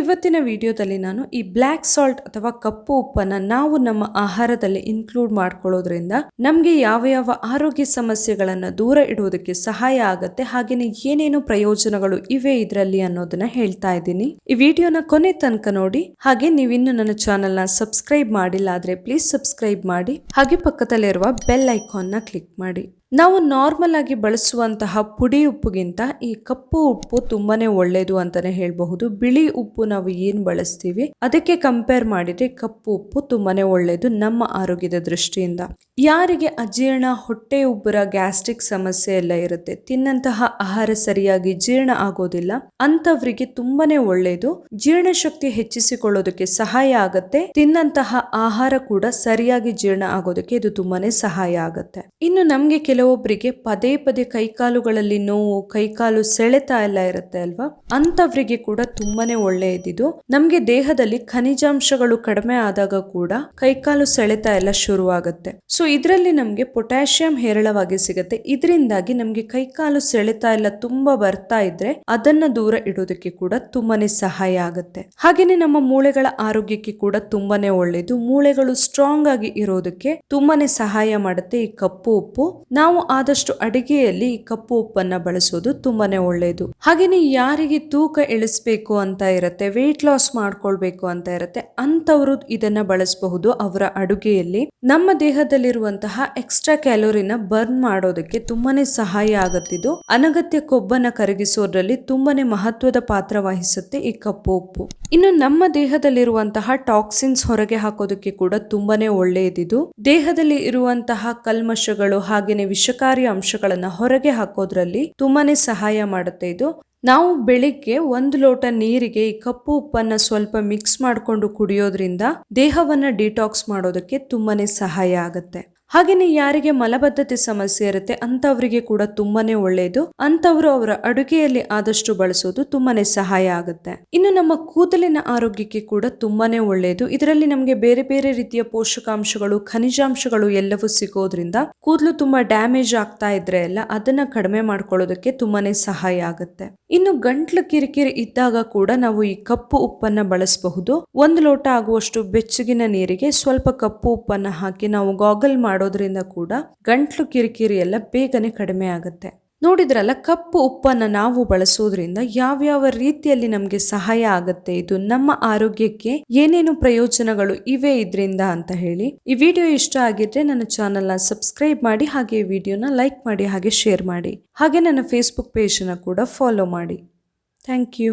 ಇವತ್ತಿನ ವಿಡಿಯೋದಲ್ಲಿ ನಾನು ಈ ಬ್ಲ್ಯಾಕ್ ಸಾಲ್ಟ್ ಅಥವಾ ಕಪ್ಪು ಉಪ್ಪನ್ನ ನಾವು ನಮ್ಮ ಆಹಾರದಲ್ಲಿ ಇನ್ಕ್ಲೂಡ್ ಮಾಡ್ಕೊಳ್ಳೋದ್ರಿಂದ ನಮ್ಗೆ ಯಾವ ಯಾವ ಆರೋಗ್ಯ ಸಮಸ್ಯೆಗಳನ್ನ ದೂರ ಇಡುವುದಕ್ಕೆ ಸಹಾಯ ಆಗತ್ತೆ, ಹಾಗೇನೆ ಏನೇನು ಪ್ರಯೋಜನಗಳು ಇವೆ ಇದರಲ್ಲಿ ಅನ್ನೋದನ್ನ ಹೇಳ್ತಾ ಇದ್ದೀನಿ. ಈ ವಿಡಿಯೋನ ಕೊನೆ ತನಕ ನೋಡಿ, ಹಾಗೆ ನೀವಿನ್ನು ನನ್ನ ಚಾನೆಲ್ನ ಸಬ್ಸ್ಕ್ರೈಬ್ ಮಾಡಿಲ್ಲ ಆದ್ರೆ ಪ್ಲೀಸ್ ಸಬ್ಸ್ಕ್ರೈಬ್ ಮಾಡಿ, ಹಾಗೆ ಪಕ್ಕದಲ್ಲಿರುವ ಬೆಲ್ನ ಕ್ಲಿಕ್ ಮಾಡಿ. ನಾವು ನಾರ್ಮಲ್ ಆಗಿ ಬಳಸುವಂತಹ ಪುಡಿ ಉಪ್ಪುಗಿಂತ ಈ ಕಪ್ಪು ಉಪ್ಪು ತುಂಬಾನೇ ಒಳ್ಳೆಯದು ಅಂತಾನೆ ಹೇಳಬಹುದು. ಬಿಳಿ ಉಪ್ಪು ನಾವು ಏನು ಬಳಸ್ತೀವಿ? ಅದಕ್ಕೆ ಕಂಪೇರ್ ಮಾಡಿದ್ರೆ ಕಪ್ಪು ಉಪ್ಪು ತುಂಬಾನೇ ಒಳ್ಳೆಯದು ನಮ್ಮ ಆರೋಗ್ಯದ ದೃಷ್ಟಿಯಿಂದ. ಯಾರಿಗೆ ಅಜೀರ್ಣ, ಹೊಟ್ಟೆ ಉಬ್ಬರ ಗ್ಯಾಸ್ಟ್ರಿಕ್ ಸಮಸ್ಯೆ ಎಲ್ಲ ಇರುತ್ತೆ, ತಿನ್ನಂತಹ ಆಹಾರ ಸರಿಯಾಗಿ ಜೀರ್ಣ ಆಗೋದಿಲ್ಲ ಅಂತವರಿಗೆ ತುಂಬಾನೇ ಒಳ್ಳೆಯದು ಜೀರ್ಣಶಕ್ತಿ ಹೆಚ್ಚಿಸಿಕೊಳ್ಳೋದಕ್ಕೆ ಸಹಾಯ ಆಗತ್ತೆ, ತಿನ್ನಂತಹ ಆಹಾರ ಕೂಡ ಸರಿಯಾಗಿ ಜೀರ್ಣ ಆಗೋದಕ್ಕೆ ಇದು ತುಂಬಾನೇ ಸಹಾಯ ಆಗತ್ತೆ. ಇನ್ನು ನಮ್ಗೆ ಕೆಲವೊಬ್ಬರಿಗೆ ಪದೇ ಪದೇ ಕೈಕಾಲುಗಳಲ್ಲಿ ನೋವು ಕೈಕಾಲು ಸೆಳೆತ ಎಲ್ಲ ಇರುತ್ತೆ ಅಲ್ವಾ? ಅಂತವರಿಗೆ ಕೂಡ ತುಂಬಾನೇ ಒಳ್ಳೆಯದಿದು. ನಮ್ಗೆ ದೇಹದಲ್ಲಿ ಖನಿಜಾಂಶಗಳು ಕಡಿಮೆ ಆದಾಗ ಕೂಡ ಕೈಕಾಲು ಸೆಳೆತ ಎಲ್ಲ ಶುರುವಾಗುತ್ತೆ. ಸೊ ಇದರಲ್ಲಿ ನಮ್ಗೆ ಪೊಟ್ಯಾಷಿಯಂ ಹೇರಳವಾಗಿ ಸಿಗುತ್ತೆ. ಇದರಿಂದಾಗಿ ನಮ್ಗೆ ಕೈಕಾಲು ಸೆಳೆತ ಎಲ್ಲ ತುಂಬಾ ಬರ್ತಾ ಇದ್ರೆ ಅದನ್ನ ದೂರ ಇಡೋದಕ್ಕೆ ಕೂಡ ತುಂಬಾನೇ ಸಹಾಯ ಆಗುತ್ತೆ. ಹಾಗೇನೆ ನಮ್ಮ ಮೂಳೆಗಳ ಆರೋಗ್ಯಕ್ಕೆ ಕೂಡ ತುಂಬಾನೇ ಒಳ್ಳೆಯದು. ಮೂಳೆಗಳು ಸ್ಟ್ರಾಂಗ್ ಆಗಿ ಇರೋದಕ್ಕೆ ತುಂಬಾನೇ ಸಹಾಯ ಮಾಡುತ್ತೆ ಈ ಕಪ್ಪು ಉಪ್ಪು. ನಾವು ಆದಷ್ಟು ಅಡಿಗೆಯಲ್ಲಿ ಈ ಕಪ್ಪು ಉಪ್ಪನ್ನ ಬಳಸೋದು ತುಂಬಾನೇ ಒಳ್ಳೆಯದು. ಹಾಗೇನೆ ಯಾರಿಗೆ ತೂಕ ಇಳಿಸ್ಬೇಕು ಅಂತ ಇರುತ್ತೆ ವೆಯ್ಟ್ ಲಾಸ್ ಮಾಡ್ಕೊಳ್ಬೇಕು ಅಂತ ಇರುತ್ತೆ ಅಂತವರು ಇದನ್ನ ಬಳಸಬಹುದು ಅವರ ಅಡುಗೆಯಲ್ಲಿ. ನಮ್ಮ ದೇಹದಲ್ಲಿರುವಂತಹ ಎಕ್ಸ್ಟ್ರಾ ಕ್ಯಾಲೋರಿನ ಬರ್ನ್ ಮಾಡೋದಕ್ಕೆ ತುಂಬಾನೇ ಸಹಾಯ ಆಗುತ್ತಿದ್ದು ಅನಗತ್ಯ ಕೊಬ್ಬನ್ನ ಕರಗಿಸೋದ್ರಲ್ಲಿ ತುಂಬಾನೇ ಮಹತ್ವದ ಪಾತ್ರ ವಹಿಸುತ್ತೆ ಈ ಕಪ್ಪು ಉಪ್ಪು. ಇನ್ನು ನಮ್ಮ ದೇಹದಲ್ಲಿರುವಂತಹ ಟಾಕ್ಸಿನ್ಸ್ ಹೊರಗೆ ಹಾಕೋದಕ್ಕೆ ಕೂಡ ತುಂಬಾನೇ ಒಳ್ಳೆಯದಿದು ದೇಹದಲ್ಲಿ ಇರುವಂತಹ ಕಲ್ಮಶಗಳು ಹಾಗೇನೆ ವಿಷಕಾರಿ ಅಂಶಗಳನ್ನ ಹೊರಗೆ ಹಾಕೋದ್ರಲ್ಲಿ ತುಂಬಾನೇ ಸಹಾಯ ಮಾಡುತ್ತೆ ಇದು. ನಾವು ಬೆಳಿಗ್ಗೆ ಒಂದು ಲೋಟ ನೀರಿಗೆ ಈ ಕಪ್ಪು ಉಪ್ಪನ್ನು ಸ್ವಲ್ಪ ಮಿಕ್ಸ್ ಮಾಡಿಕೊಂಡು ಕುಡಿಯೋದ್ರಿಂದ ದೇಹವನ್ನು ಡಿಟಾಕ್ಸ್ ಮಾಡೋದಕ್ಕೆ ತುಂಬಾನೇ ಸಹಾಯ ಆಗುತ್ತೆ. ಹಾಗೇನೆ ಯಾರಿಗೆ ಮಲಬದ್ಧತೆ ಸಮಸ್ಯೆ ಇರುತ್ತೆ ಅಂತವರಿಗೆ ಕೂಡ ತುಂಬಾನೇ ಒಳ್ಳೆಯದು ಅಂತವರು ಅವರ ಅಡುಗೆಯಲ್ಲಿ ಆದಷ್ಟು ಬಳಸೋದು ತುಂಬಾನೇ ಸಹಾಯ ಆಗುತ್ತೆ. ಇನ್ನು ನಮ್ಮ ಕೂದಲಿನ ಆರೋಗ್ಯಕ್ಕೆ ಕೂಡ ತುಂಬಾನೇ ಒಳ್ಳೆಯದು ಇದರಲ್ಲಿ ನಮಗೆ ಬೇರೆ ಬೇರೆ ರೀತಿಯ ಪೋಷಕಾಂಶಗಳು, ಖನಿಜಾಂಶಗಳು ಎಲ್ಲವೂ ಸಿಗೋದ್ರಿಂದ ಕೂದಲು ತುಂಬಾ ಡ್ಯಾಮೇಜ್ ಆಗ್ತಾ ಇದ್ರೆ ಎಲ್ಲ ಅದನ್ನ ಕಡಿಮೆ ಮಾಡ್ಕೊಳ್ಳೋದಕ್ಕೆ ತುಂಬಾನೇ ಸಹಾಯ ಆಗುತ್ತೆ. ಇನ್ನು ಗಂಟ್ಲು ಕಿರಿಕಿರಿ ಇದ್ದಾಗ ಕೂಡ ನಾವು ಈ ಕಪ್ಪು ಉಪ್ಪನ್ನ ಬಳಸಬಹುದು. ಒಂದು ಲೋಟ ಆಗುವಷ್ಟು ಬೆಚ್ಚಗಿನ ನೀರಿಗೆ ಸ್ವಲ್ಪ ಕಪ್ಪು ಉಪ್ಪನ್ನ ಹಾಕಿ ನಾವು ಗಾಗಲ್ ಮಾಡೋದ್ರಿಂದ ಕೂಡ ಗಂಟ್ಲು ಕಿರಿಕಿರಿ ಎಲ್ಲ ಬೇಗನೆ ಕಡಿಮೆ ಆಗುತ್ತೆ. ನೋಡಿದ್ರಲ್ಲ, ಕಪ್ಪು ಉಪ್ಪನ್ನು ನಾವು ಬಳಸೋದ್ರಿಂದ ಯಾವ್ಯಾವ ರೀತಿಯಲ್ಲಿ ನಮಗೆ ಸಹಾಯ ಆಗುತ್ತೆ, ಇದು ನಮ್ಮ ಆರೋಗ್ಯಕ್ಕೆ ಏನೇನು ಪ್ರಯೋಜನಗಳು ಇವೆ ಇದರಿಂದ ಅಂತ ಹೇಳಿ, ಈ ವಿಡಿಯೋ ಇಷ್ಟ ಆಗಿದ್ರೆ ನನ್ನ ಚಾನೆಲ್ನ ಸಬ್ಸ್ಕ್ರೈಬ್ ಮಾಡಿ, ಹಾಗೆ ಈ ವಿಡಿಯೋನ ಲೈಕ್ ಮಾಡಿ, ಹಾಗೆ ಶೇರ್ ಮಾಡಿ, ಹಾಗೆ ನನ್ನ ಫೇಸ್ಬುಕ್ ಪೇಜನ್ನು ಕೂಡ ಫಾಲೋ ಮಾಡಿ. Thank you